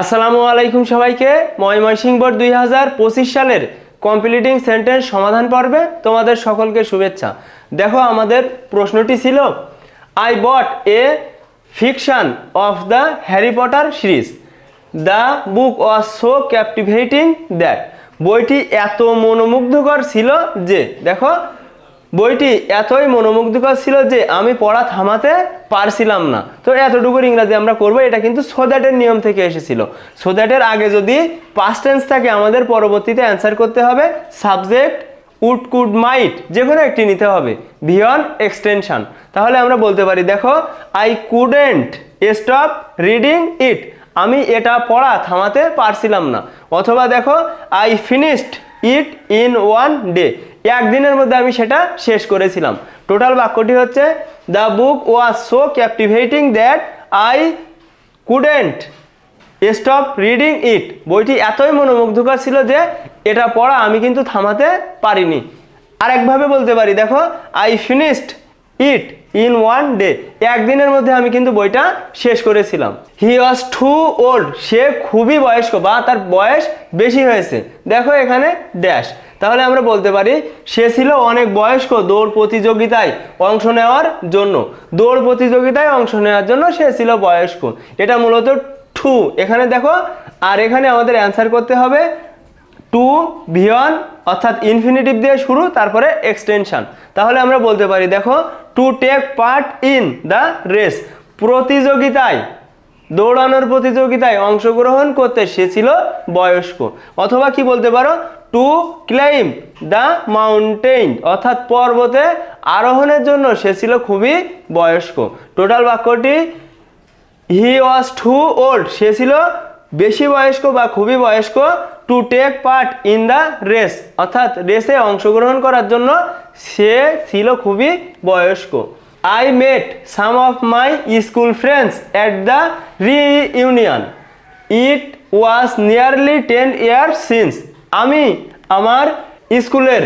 আসসালামু আলাইকুম সবাইকে। ময়মনসিং বোর্ড দুই হাজার পঁচিশ সালের কমপ্লিটিং সেন্টেন্স সমাধান পর্বে তোমাদের সকলকে শুভেচ্ছা। দেখো, আমাদের প্রশ্নটি ছিল I bought a fiction of the Harry Potter series the book was so captivating that বইটি এত মনোমুগ্ধকর ছিল যে, দেখো বইটি এতই মনোমুগ্ধকর ছিল যে আমি পড়া থামাতে পারছিলাম না। তো এতটুকুর ইংরাজি আমরা করব, এটা কিন্তু সোদ্যাটের নিয়ম থেকে এসেছিল। সোদ্যাটের আগে যদি পাস্ট টেন্স থাকে, আমাদের পরবর্তীতে অ্যান্সার করতে হবে সাবজেক্ট উড কুড মাইট যে কোনো একটি নিতে হবে ভিয়ন এক্সটেনশন তাহলে আমরা বলতে পারি, দেখো I couldn't stop reading it আমি এটা পড়া থামাতে পারছিলাম না। অথবা দেখো I finished it in one day. একদিনের মধ্যে আমি সেটা শেষ করেছিলাম। টোটাল বাক্যটি হচ্ছে the book was so captivating that I couldn't stop reading it বইটি এতই মনোমুগ্ধকর ছিল যে এটা পড়া আমি কিন্তু থামাতে পারিনি। আরেকভাবে বলতে পারি, দেখো I finished it in one day. একদিনের মধ্যে আমি কিন্তু বইটা শেষ করেছিলাম। হি ওয়াজ টু ওল্ড সে খুবই বয়স্ক বা তার বয়স বেশি হয়েছে। দেখো এখানে ড্যাশ তাহলে আমরা বলতে পারি, সে ছিল অনেক বয়স্ক দৌড় প্রতিযোগিতায় অংশ নেওয়ার জন্য। দৌড় প্রতিযোগিতায় অংশ নেওয়ার জন্য সে ছিল বয়স্ক। এটা মূলত টু এখানে দেখো, আর এখানে আমাদের অ্যান্সার করতে হবে টু ভিয়ন অর্থাৎ ইনফিনিটিভ দিয়ে শুরু, তারপরে এক্সটেনশন তাহলে আমরা বলতে পারি, দেখো to take part in the race প্রতিযোগিতায়, দৌড়ানোর প্রতিযোগিতায় অংশগ্রহণ করতে সে ছিল বয়স্ক। অথবা কি বলতে পারো? টু ক্লাইম দ্য মাউন্টেন অর্থাৎ পর্বতে আরোহণের জন্য সে ছিল খুবই বয়স্ক। টোটাল বাক্যটি হি ওয়াজ টু ওল্ড সে ছিল বেশি বয়স্ক বা খুবই বয়স্ক to take part in the race অর্থাৎ রেসে অংশগ্রহণ করার জন্য সে ছিল খুবই বয়স্ক। I met some of my school friends at the reunion it was nearly ten year since আমি আমার স্কুলের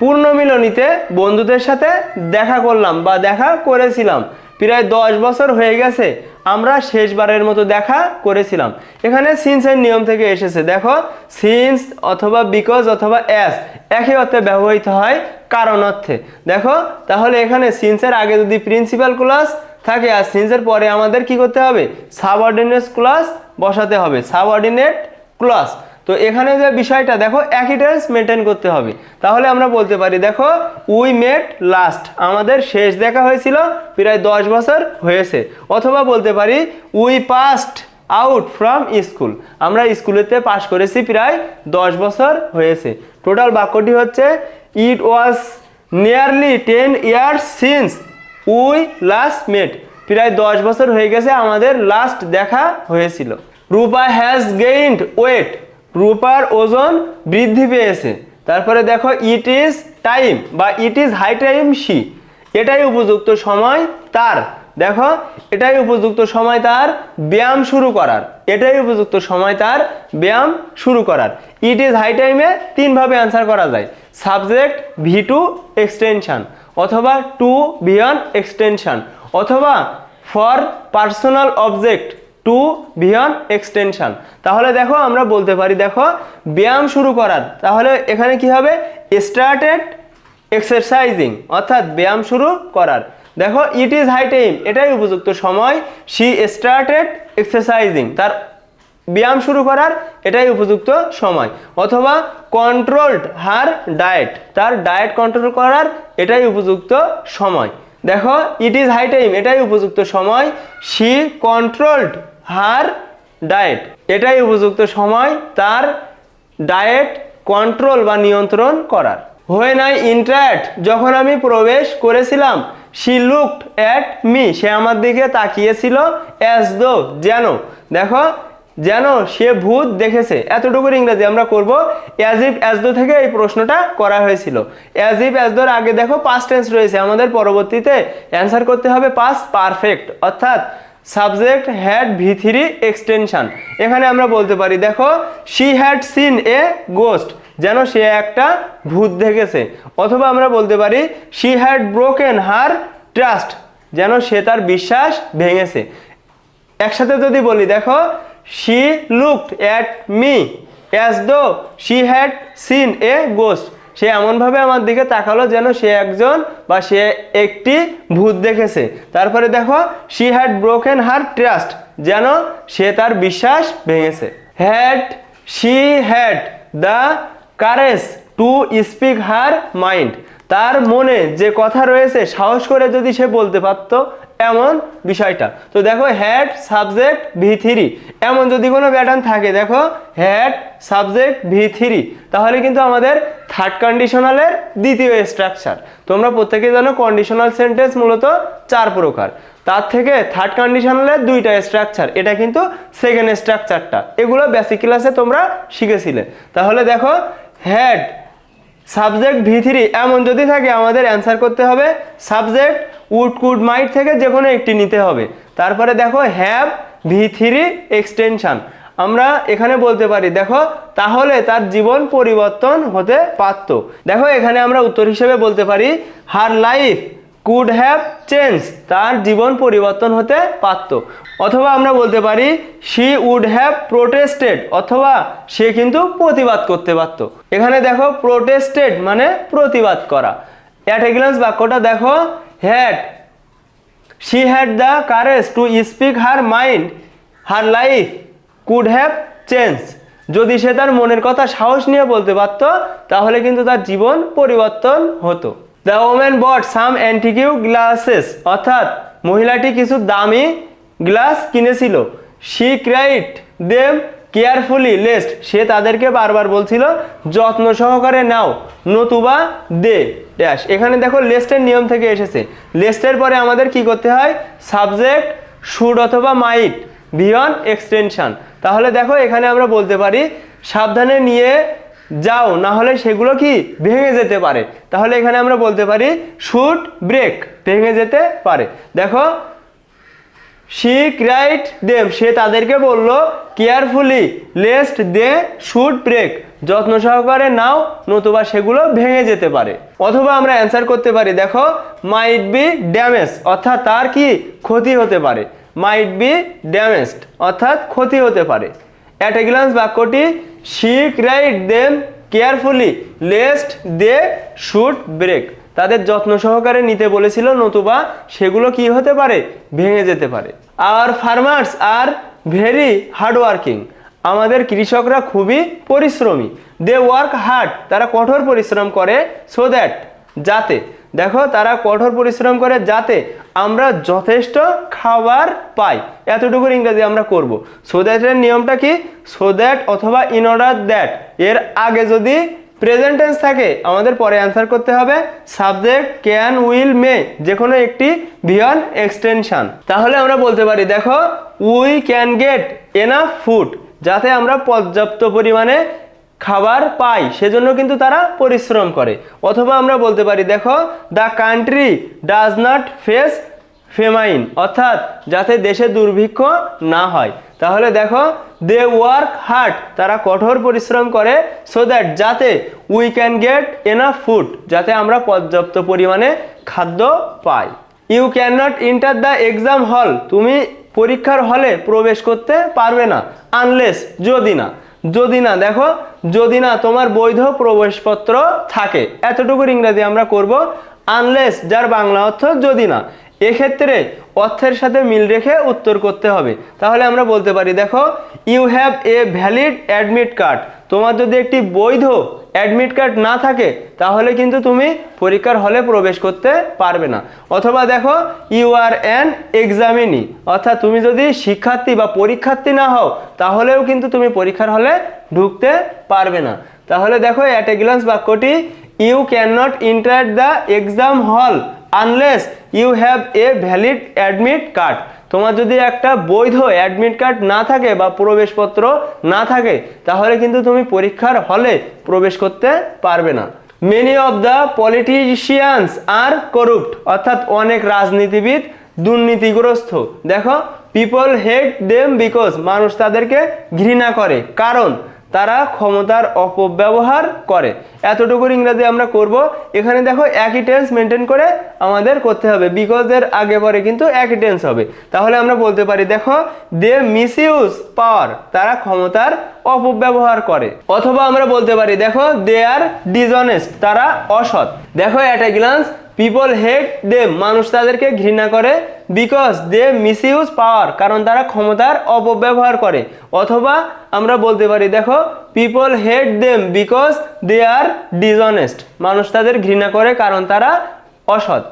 পূর্ণমিলনীতে বন্ধুদের সাথে দেখা করলাম বা দেখা করেছিলাম। প্রায় দশ বছর হয়ে গেছে আমরা শেষবারের মতো দেখা করেছিলাম। এখানে সিন্সের নিয়ম থেকে এসেছে, দেখো, সিন্স অথবা বিকজ অথবা অ্যাস একই অর্থে ব্যবহৃত হয় কারণ অর্থে। দেখো, তাহলে এখানে সিন্সের আগে যদি প্রিন্সিপাল ক্লাস থাকে আর সিন্সের পরে আমাদের কি করতে হবে? সাবঅর্ডিনেট ক্লাস বসাতে হবে সাবঅর্ডিনেট ক্লাস তো এখানে যে বিষয়টা, দেখো, একই টেন্স মেনটেন করতে হবে। তাহলে আমরা বলতে পারি, দেখো উই মেট লাস্ট আমাদের শেষ দেখা হয়েছিল, প্রায় দশ বছর হয়েছে। অথবা বলতে পারি we passed out from school আমরা স্কুলেতে পাশ করেছি প্রায় দশ বছর হয়েছে। টোটাল বাক্যটি হচ্ছে it was nearly ten years since we last met প্রায় দশ বছর হয়ে গেছে, আমাদের লাস্ট দেখা হয়েছিল। রূপা হ্যাজ গেইনড ওয়েট রূপার ওজন বৃদ্ধি পেয়েছে। তারপরে দেখো ইট ইজ টাইম বা it is high time she এটাই উপযুক্ত সময় তার। দেখো, এটাই উপযুক্ত সময় তার ব্যায়াম শুরু করার। এটাই উপযুক্ত সময় তার ব্যায়াম শুরু করার। ইট ইজ হাই টাইমে তিনভাবে অ্যান্সার করা যায়। সাবজেক্ট ভি টু এক্সটেনশান অথবা টু বিয়ন এক্সটেনশন অথবা for personal object to V one extension তাহলে দেখো আমরা বলতে পারি, দেখো, ব্যায়াম শুরু করার। তাহলে এখানে কি হবে? স্টার্টেড এক্সারসাইজিং অর্থাৎ ব্যায়াম শুরু করার। দেখো ইট ইজ হাই টাইম এটাই উপযুক্ত সময়। শি স্টার্টেড এক্সারসাইজিং তার ব্যায়াম শুরু করার, এটাই উপযুক্ত সময়। অথবা কন্ট্রোলড হার ডায়েট তার ডায়েট কন্ট্রোল করার, এটাই উপযুক্ত সময়। দেখো ইট ইজ হাই টাইম এটাই উপযুক্ত সময়। She controlled her diet. এটাই উপযুক্ত সময় তার ডায়েট কন্ট্রোল বা নিয়ন্ত্রণ করার। হোয়েন আই ইন্টারাক্ট যখন আমি প্রবেশ করেছিলাম, শি লুকড অ্যাট মি। সে আমার দিকে তাকিয়েছিল অ্যাজ দো, যেন। দেখো, যেন সে ভূত দেখেছে। এতটুকুর ইংরেজি আমরা করব অ্যাজ ইফ অ্যাজ দো থেকে এই প্রশ্নটা করা হয়েছিল। অ্যাজ ইফ অ্যাজ দোর আগে দেখো পাস্ট টেন্স রয়েছে। আমাদের পরবর্তীতে অ্যান্সার করতে হবে পাস্ট পারফেক্ট অর্থাৎ subject had V three extension এখানে আমরা বলতে পারি, দেখো she had seen a ghost যেন সে একটা ভূত দেখেছে। অথবা আমরা বলতে পারি she had broken her trust যেন সে তার বিশ্বাস ভেঙেছে। একসাথে যদি বলি, দেখো she looked at me as though she had seen a ghost সে এমনভাবে আমার দিকে তাকালো যেন সে একজন বা সে একটি ভূত দেখেছে। তারপরে দেখো she had broken her trust যেন সে তার বিশ্বাস ভেঙেছে। Had she had the courage to speak her mind তার মনে যে কথা রয়েছে, সাহস করে যদি সে বলতে পারত, এমন বিষয়টা। তো দেখো হ্যাড সাবজেক্ট ভি থ্রি এমন যদি কোনো প্যাটার্ন থাকে, দেখো হ্যাড সাবজেক্ট ভি থ্রি তাহলে কিন্তু আমাদের থার্ড কন্ডিশনালের দ্বিতীয় স্ট্রাকচার তোমরা প্রত্যেকে জানো কন্ডিশনাল সেন্টেন্স মূলত চার প্রকার। তার থেকে থার্ড কন্ডিশনালের দুইটা স্ট্রাকচার এটা কিন্তু সেকেন্ড স্ট্রাকচারটা এগুলো বেসিক ক্লাসে তোমরা শিখেছিলে। তাহলে দেখো হ্যাড সাবজেক্ট ভি থ্রি এমন যদি থাকে আমাদের অ্যান্সার করতে হবে। সাবজেক্ট উড, কুড, মাইট থেকে যে কোনো একটি নিতে হবে। তারপরে দেখো হ্যাভ ভি থ্রি এক্সটেনশান। আমরা এখানে বলতে পারি, দেখো, তাহলে তার জীবন পরিবর্তন হতে পারত। দেখো এখানে আমরা উত্তর হিসেবে বলতে পারি, her life could have change তার জীবন পরিবর্তন হতে পারত। অথবা আমরা বলতে পারি শি উড হ্যাভ প্রোটেস্টেড অথবা সে কিন্তু প্রতিবাদ করতে পারত। এখানে দেখো প্রোটেস্টেড মানে প্রতিবাদ করা। অ্যাট এ গ্লান্স বাক্যটা দেখো had she had the courage to speak her mind her life could have change যদি সে তার মনের কথা সাহস নিয়ে বলতে পারত, তাহলে কিন্তু তার জীবন পরিবর্তন হতো। The woman bought some antique glasses অর্থাৎ মহিলাটি কিছু দামি গ্লাস কিনেছিল। She cried them carefully lest সে তাদেরকে বারবার বলছিল, যত্ন সহকারে নাও, নতুবা দে। ড্যাশ এখানে দেখো লেস্টের নিয়ম থেকে এসেছে। লেস্টের পরে আমাদের কি করতে হয়? সাবজেক্ট শুড অথবা মাইট বিয়ন এক্সটেনশন তাহলে দেখো এখানে আমরা বলতে পারি, সাবধানে নিয়ে যাও, না হলে সেগুলো কি ভেঙে যেতে পারে? তাহলে এখানে আমরা বলতে পারি শুট ব্রেক ভেঙে যেতে পারে। দেখো শি ক্রাইট দেম সে তাদেরকে বলল carefully lest they should break যত্ন সহকারে নাও, নতুবা সেগুলো ভেঙে যেতে পারে। অথবা আমরা অ্যান্সার করতে পারি, দেখো মাইট বি ড্যামেজ অর্থাৎ তার কি ক্ষতি হতে পারে? মাইট বি ড্যামেজড অর্থাৎ ক্ষতি হতে পারে। অ্যাট এ গ্লান্স বাক্যটি she write them carefully lest they should break তাদের যত্ন সহকারে নিতে বলেছিল নতুবা সেগুলো কি হতে পারে? ভেঙে যেতে পারে। আর farmers are very hard working আমাদের কৃষকরা খুবই পরিশ্রমী। দে ওয়ার্ক হার্ড তারা কঠোর পরিশ্রম করে সো দ্যাট যাতে। দেখো, তারা কঠোর পরিশ্রম করে যাতে আমরা যথেষ্ট খাবার পাই। এতটুকুর ইংরেজি আমরা করব। সো দ্যাটের নিয়মটা কি? সো দ্যাট অথবা ইন অর্ডার দ্যাট এর আগে যদি প্রেজেন্ট টেন্স থাকে, আমাদের পরে অ্যান্সার করতে হবে। সাবজেক্ট ক্যান উইল মে যে কোনো একটি ভিয়ন এক্সটেনশন তাহলে আমরা বলতে পারি, দেখো we can get enough food যাতে আমরা পর্যাপ্ত পরিমাণে খাবার পায়, সেজন্য কিন্তু তারা পরিশ্রম করে। অথবা আমরা বলতে পারি, দেখো the country does not face famine অর্থাৎ যাতে দেশে দুর্ভিক্ষ না হয়। তাহলে দেখো দে ওয়ার্ক হার্ড তারা কঠোর পরিশ্রম করে সো দ্যাট যাতে we can get enough food যাতে আমরা পর্যাপ্ত পরিমাণে খাদ্য পাই। You can not enter the exam hall তুমি পরীক্ষার হলে প্রবেশ করতে পারবে না আনলেস যদি না। যদি না, দেখো, যদি না তোমার বৈধ প্রবেশপত্র থাকে, এতটুকুর ইংরেজি আমরা করব আনলেস যার বাংলা অর্থ যদি না, এক্ষেত্রে অর্থের সাথে মিল রেখে উত্তর করতে হবে। তাহলে আমরা বলতে পারি, দেখো you have a valid admit card তোমার যদি একটি বৈধ অ্যাডমিট কার্ড না থাকে, তাহলে কিন্তু তুমি পরীক্ষার হলে প্রবেশ করতে পারবে না। অথবা দেখো ইউ আর অ্যান এক্সামিনি অর্থাৎ তুমি যদি শিক্ষার্থী বা পরীক্ষার্থী না হও, তাহলেও কিন্তু তুমি পরীক্ষার হলে ঢুকতে পারবে না। তাহলে দেখো অ্যাট এ গ্লান্স বাক্যটি you can not enter the exam hall unless you have a valid admit card তোমার যদি একটা বৈধ অ্যাডমিট কার্ড না থাকে বা প্রবেশপত্র না থাকে, তাহলে কিন্তু তুমি পরীক্ষার হলে প্রবেশ করতে পারবে না। Many of the politicians are corrupt অর্থাৎ অনেক রাজনীতিবিদ দুর্নীতিগ্রস্ত। দেখো পিপল হেট দেম বিকজ মানুষ তাদেরকে ঘৃণা করে। কারণ তারা ক্ষমতার অপব্যবহার করে। এতটুকুর ইংরাজি আমরা করব। এখানে দেখো একই টেন্স মেনটেন করে আমাদের করতে হবে বিকজের আগে পরে কিন্তু একই টেন্স হবে। তাহলে আমরা বলতে পারি, দেখো দে মিস ইউজ পাওয়ার তারা ক্ষমতার অপব্যবহার করে। অথবা আমরা বলতে পারি, দেখো দে আর ডিসঅনেস্ট তারা অসৎ। দেখো at a glance people hate them মানুষ তাদেরকে ঘৃণা করে because they misuse power কারণ তারা ক্ষমতার অপব্যবহার করে। অথবা আমরা বলতে পারি, দেখো people hate them because they are dishonest মানুষ তাদের ঘৃণা করে কারণ তারা অসৎ।